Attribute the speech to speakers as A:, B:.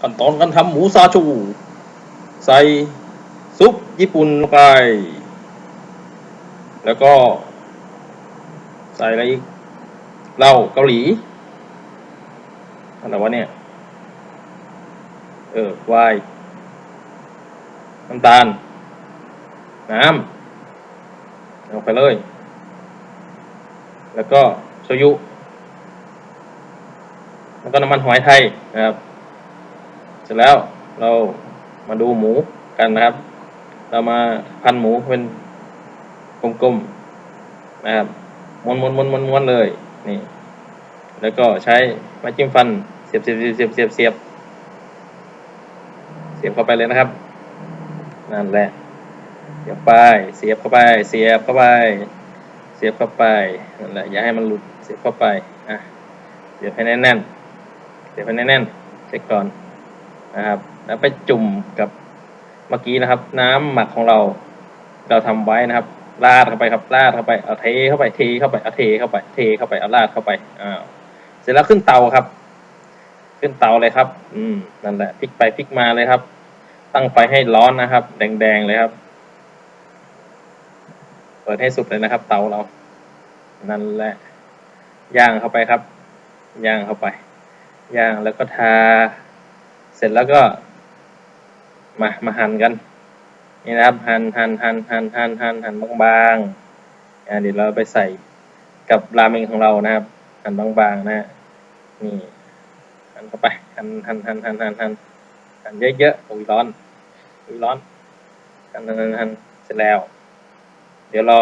A: ขั้นตอนการทำหมูซาชู ใส่ซุปญี่ปุ่นลงไป แล้วก็ ใส่อะไรอีกเหล้าเกาหลีอะไรวะเนี่ย เออไวน์น้ำตาล น้ำลงไปเลย แล้วก็โชยุ แล้วก็น้ำมันหอยไทยนะครับ เสร็จแล้วเรามาดูหมูกันนะครับ เรามาพันหมูเป็นกลมๆนะครับม้วนม้วนม้วนม้วนม้วนเลยนี่ แล้วก็ใช้ไม้จิ้มฟันเสียบเสียบเสียบเสียบเสียบเสียบเสียบเข้าไปเลยนะครับนั่นแหละเสียบไป เสียบเข้าไป เสียบเข้าไป เสียบเข้าไปนั่นแหละอย่าให้มันหลุดเสียบเข้าไปอะเสียบให้แน่นๆเสียบให้แน่นๆเช็คก่อน นะครับ แล้วไปจุ่มกับเมื่อกี้นะครับ น้ำหมักของเรา เราทำไว้นะครับราดเข้าไปครับราดเข้าไปเอาเทเข้าไปเทเข้าไปเอาเทเข้าไปเทเข้าไปเอาราดเข้าไปอ้าวเสร็จแล้วขึ้นเตาครับ ขึ้นเตาเลยครับ อืมนั่นแหละพลิกไปพลิกมาเลยครับ ตั้งไฟให้ร้อนนะครับ แดงๆเลยครับ เปิดให้สุดเลยนะครับ เตาเรา นั่นแหละย่างเข้าไปครับย่างเข้าไปย่างแล้วก็ทา เสร็จแล้วก็ มามาหั่นกัน นี่นะครับหั่นหั่นหั่นหั่นหั่นหั่นหั่นบางๆอ่าเดี๋ยวเราไปใส่กับราเมงของเรานะครับ หั่นบางๆนะฮะนี่หั่นเข้าไปหั่นหั่นหั่นหั่นหั่นหั่นหั่นเยอะๆอุ้ยร้อนอุ้ยร้อนหั่นหั่นหั่นเสร็จแล้ว เดี๋ยวรอ